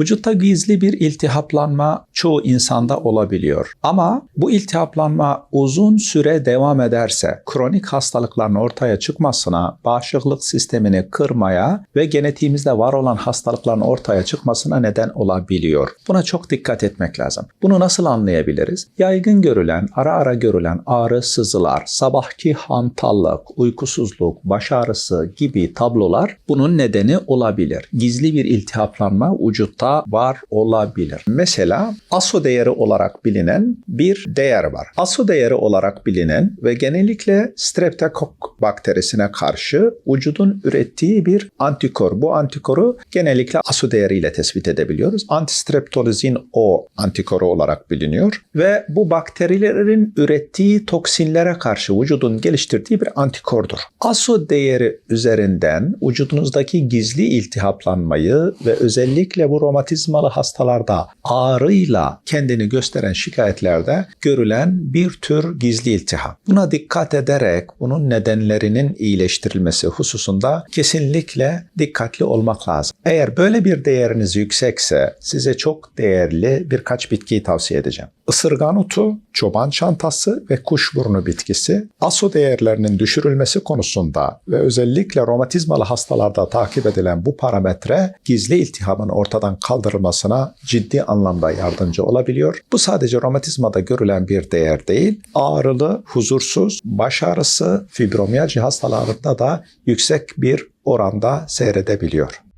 Vücutta gizli bir iltihaplanma çoğu insanda olabiliyor. Ama bu iltihaplanma uzun süre devam ederse kronik hastalıkların ortaya çıkmasına, bağışıklık sistemini kırmaya ve genetiğimizde var olan hastalıkların ortaya çıkmasına neden olabiliyor. Buna çok dikkat etmek lazım. Bunu nasıl anlayabiliriz? Yaygın görülen, ara ara görülen ağrı, sızılar, sabahki hantallık, uykusuzluk, baş ağrısı gibi tablolar bunun nedeni olabilir. Gizli bir iltihaplanma vücutta var olabilir. Mesela ASO değeri olarak bilinen bir değer var. ASO değeri olarak bilinen ve genellikle streptokok bakterisine karşı vücudun ürettiği bir antikor. Bu antikoru genellikle ASO değeriyle tespit edebiliyoruz. Antistreptolizin O antikoru olarak biliniyor ve bu bakterilerin ürettiği toksinlere karşı vücudun geliştirdiği bir antikordur. ASO değeri üzerinden vücudunuzdaki gizli iltihaplanmayı ve özellikle bu romatizmalı hastalarda ağrıyla kendini gösteren şikayetlerde görülen bir tür gizli iltihap. Buna dikkat ederek bunun nedenlerinin iyileştirilmesi hususunda kesinlikle dikkatli olmak lazım. Eğer böyle bir değeriniz yüksekse size çok değerli birkaç bitkiyi tavsiye edeceğim. Isırgan otu, çoban çantası ve kuşburnu bitkisi ASO değerlerinin düşürülmesi konusunda ve özellikle romatizmalı hastalarda takip edilen bu parametre gizli iltihabın ortadan kaldırılmasına ciddi anlamda yardımcı olabiliyor. Bu sadece romatizmada görülen bir değer değil, ağrılı, huzursuz, baş ağrısı, fibromiyalji hastalarında da yüksek bir oranda seyredebiliyor.